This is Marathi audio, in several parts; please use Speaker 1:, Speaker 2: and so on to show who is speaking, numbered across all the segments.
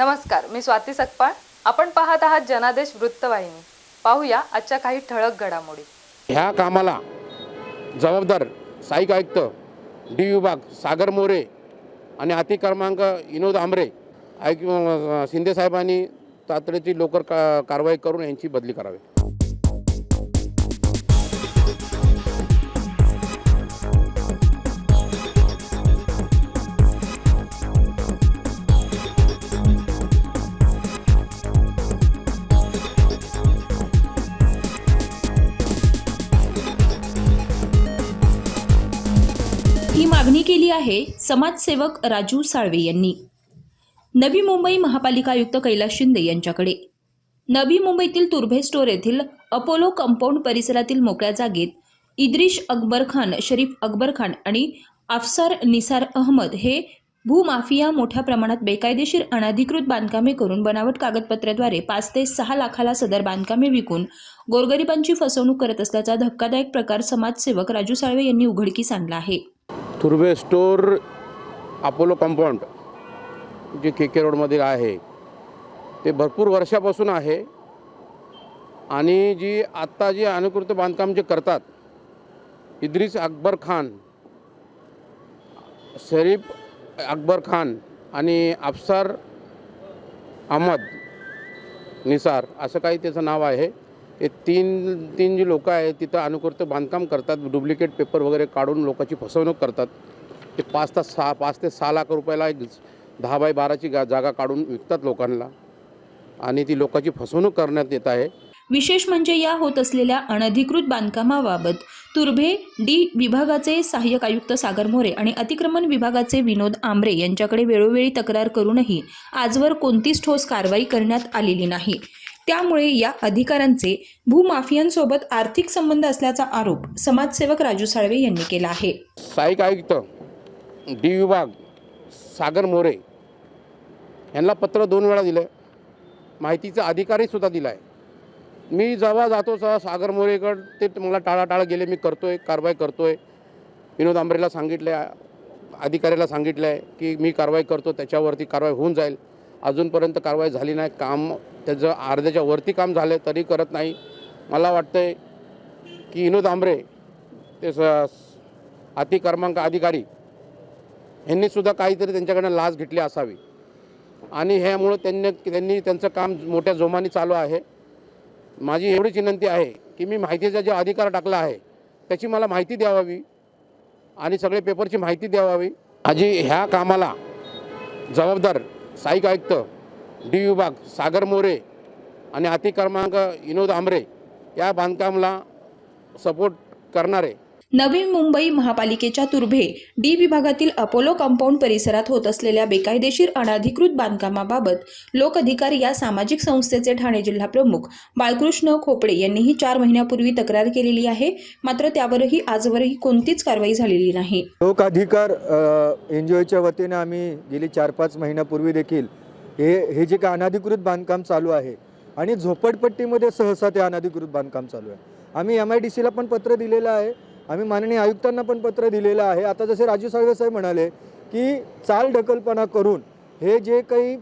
Speaker 1: नमस्कार मी स्वाती सकपाळ. आपण पाहत आहात जनादेश वृत्तवाहिनी. पाहूया आजच्या काही ठळक घडामोडी.
Speaker 2: ह्या कामाला जबाबदार सहाय्यक आयुक्त डी विभाग सागर मोरे आणि अति क्रमांक विनोद आंबरे आयुक्त शिंदे साहेबांनी तातडीची लवकर का कारवाई करून यांची बदली करावी.
Speaker 3: ही मागणी केली आहे समाजसेवक राजू साळवे यांनी. नवी मुंबई महापालिका आयुक्त कैलास शिंदे यांच्याकडे. नवी मुंबईतील तुर्भे स्टोर येथील अपोलो कंपाऊंड परिसरातील मोकळ्या जागेत इद्रिश अकबर खान शरीफ अकबर खान आणि अफसार निसार अहमद हे भूमाफिया मोठ्या प्रमाणात बेकायदेशीर अनधिकृत बांधकामे करून बनावट कागदपत्राद्वारे पाच ते सहा लाखाला सदर बांधकामे विकून गोरगरिबांची फसवणूक करत असल्याचा धक्कादायक प्रकार समाजसेवक राजू साळवे यांनी उघडकीस आणला आहे.
Speaker 2: थुर्वे स्टोर अपोलो कंपाऊंड जे के के रोडमध्ये आहे ते भरपूर वर्षापासून आहे. आणि जी आत्ता जी अनुकृत बांधकाम जे करतात इद्रिस अकबर खान शरीफ अकबर खान आणि अफसार अहमद निसार असं काही त्याचं नाव आहे. हे तीन तीन जी लोकं आहेत तिथं अनुकृत बांधकाम करतात डुप्लिकेट पेपर वगैरे काढून लोकांची फसवणूक करतात. ते पाच तास सहा पाच ते सहा लाख रुपयाला एक दहा बाय बाराची गा जागा काढून विकतात लोकांना. आणि ती लोकांची फसवणूक करण्यात येत आहे.
Speaker 3: विशेष म्हणजे या होत असलेल्या अनधिकृत बांधकामाबाबत तुर्भे डी विभागाचे सहाय्यक आयुक्त सागर मोरे आणि अतिक्रमण विभागाचे विनोद आंबरे यांच्याकडे वेळोवेळी तक्रार करूनही आजवर कोणतीच ठोस कारवाई करण्यात आलेली नाही. त्यामुळे या अधिकाऱ्यांचे भूमाफियांसोबत आर्थिक संबंध असल्याचा आरोप समाजसेवक राजू साळवे यांनी केला आहे.
Speaker 2: सहाय्यक आयुक्त डी विभाग सागर मोरे यांना पत्र दोन वेळा दिलं माहितीचा अधिकारीसुद्धा दिला आहे मी जेव्हा जातो सहा सागर मोरेकड ते मला टाळाटाळ गेले मी करतो आहे कारवाई करतो आहे विनोद आंबरेला सांगितलं आहे अधिकाऱ्याला सांगितलं आहे की मी कारवाई करतो त्याच्यावरती कारवाई होऊन जाईल. अजूनपर्यंत कारवाई झाली नाही काम त्याचं अर्ध्याच्या वरती काम झालं तरी करत नाही. मला वाटतं आहे की विनोद आंबरे ते स क्रमांक अधिकारी यांनी सुद्धा काहीतरी त्यांच्याकडनं लाच घेतली असावी. आणि ह्यामुळं त्यांनी त्यांनी त्यांचं काम मोठ्या जोमाने चालू आहे. माझी एवढीच विनंती आहे की मी माहितीचा जो अधिकार टाकला आहे त्याची मला माहिती द्यावावी आणि सगळे पेपरची माहिती द्यावावी. आजी ह्या कामाला जबाबदार साईक आयुक्त डी विभाग सागर मोरे आणि अति क्रमांक विनोद आंबरे या बांधकामला सपोर्ट करणारे.
Speaker 3: नवी मुंबई महापालिकेच्या तुर्भे डी विभागातील अपोलो कंपाऊंड परिसरात होत असलेल्या बेकायदेशीर अनधिकृत बांधकामाबाबत लोक अधिकारी या सामाजिक संस्थेचे ठाणे जिल्हा प्रमुख बाळकृष्ण खोपडे यांनीही चार महिन्यापूर्वी तक्रार केलेली आहे. मात्र त्यावरही आजवरही कोणतीच कारवाई झालेली नाही.
Speaker 4: लोक अधिकार एन जी ओच्या वतीने आम्ही गेली चार पाच महिन्यापूर्वी देखील हे हे जे काय अनाधिकृत बांधकाम चालू आहे आणि झोपडपट्टीमध्ये सहसा ते अनाधिकृत बांधकाम चालू आहे. आम्ही एम आय डी सीला पण पत्र दिलेलं आहे. आम्ही माननीय आयुक्तांना पण पत्र दिलेलं आहे. आता जसे राजू साळवे साहेब म्हणाले की चाल ढकलपणा करून हे जे काही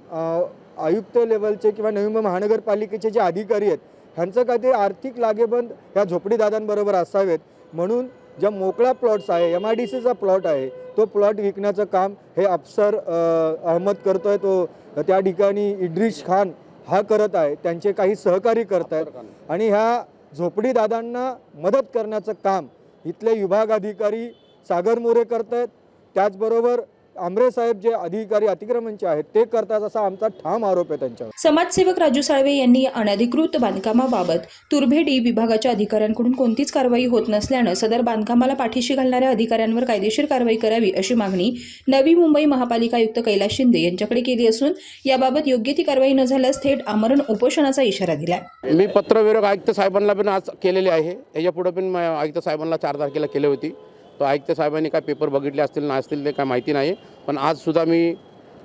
Speaker 4: आयुक्त लेवलचे किंवा नवी मुंबई महानगरपालिकेचे जे अधिकारी आहेत ह्यांचं काय ते आर्थिक लागेबंद ह्या झोपडीदादांबरोबर असावेत. म्हणून ज्या मोकळा प्लॉट्स आहे एम आय डी सीचा प्लॉट आहे तो प्लॉट विकण्याचं काम हे अफसर अहमद करतोय तो त्या ठिकाणी इड्रिश खान हा करत आहे. त्यांचे काही सहकारी करत आहेत. आणि ह्या झोपडीदादांना मदत करण्याचं काम इथले विभाग अधिकारी सागर मोरे करत आहेत त्याचबरोबर आंबरे साहेब जे अधिकारी अतिक्रमणचे आहेत ते करतात असा आमचा ठाम आरोप आहे त्यांच्यावर.
Speaker 3: समाजसेवक राजू साळवे यांनी अनधिकृत बांधकामाबाबत तुर्भे डी विभागाच्या अधिकाऱ्यांकडून कोणतीच कारवाई होत नसल्यानं सदर बांधकामाला पाठीशी घालणाऱ्या अधिकाऱ्यांवर कायदेशीर कारवाई करावी अशी मागणी नवी मुंबई महापालिका आयुक्त कैलास शिंदे यांच्याकडे केली असून याबाबत योग्य ती कारवाई न झाल्यास थेट आमरण उपोषणाचा इशारा दिलाय.
Speaker 2: मी पत्रविरोध आयुक्त साहेबांना पण आज केलेले आहे. याच्यापुढे पण आयुक्त साहेबांना चार तारखेला केली होती. तो आयुक्त साहेबांनी काय पेपर बघितले असतील नसतील ते काय माहिती नाही. पण आजसुद्धा मी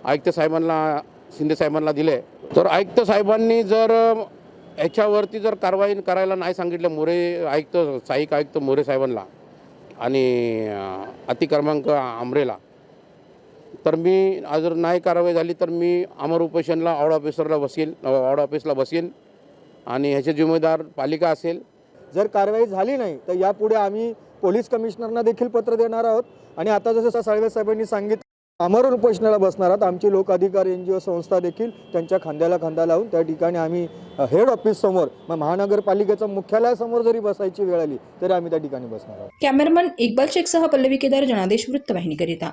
Speaker 2: आयुक्त साहेबांना शिंदे साहेबांना दिले तर आयुक्त साहेबांनी जर याच्यावरती जर कारवाई करायला नाही सांगितलं मोरे आयुक्त सहाय्यक आयुक्त मोरे साहेबांना आणि अतिक्रमांक आमरेला तर मी जर नाही कारवाई झाली तर मी अमर उपोषणला ऑड ऑफिसरला बसेल ऑड ऑफिसला बसेल आणि ह्याचे जिम्मेदार पालिका असेल.
Speaker 4: जर कारवाई झाली नाही तर यापुढे आम्ही पोलीस कमिशनरना देखील पत्र देणार आहोत. आणि आता जसं साळवे साहेबांनी सांगितलं अमर उपोषणाला बसणार आहात. आमची लोक अधिकार एन जी ओ संस्था देखील त्यांच्या खांद्याला खांदा लावून त्या ठिकाणी आम्ही हेड ऑफिस समोर मग महानगरपालिकेचं मुख्यालयासमोर जरी बसायची वेळ आली तरी आम्ही त्या ठिकाणी बसणार आहोत.
Speaker 3: कॅमेरामन इक्बाल शेखसह पल्लवी केदार जनादेश वृत्तवाहिनीकरिता.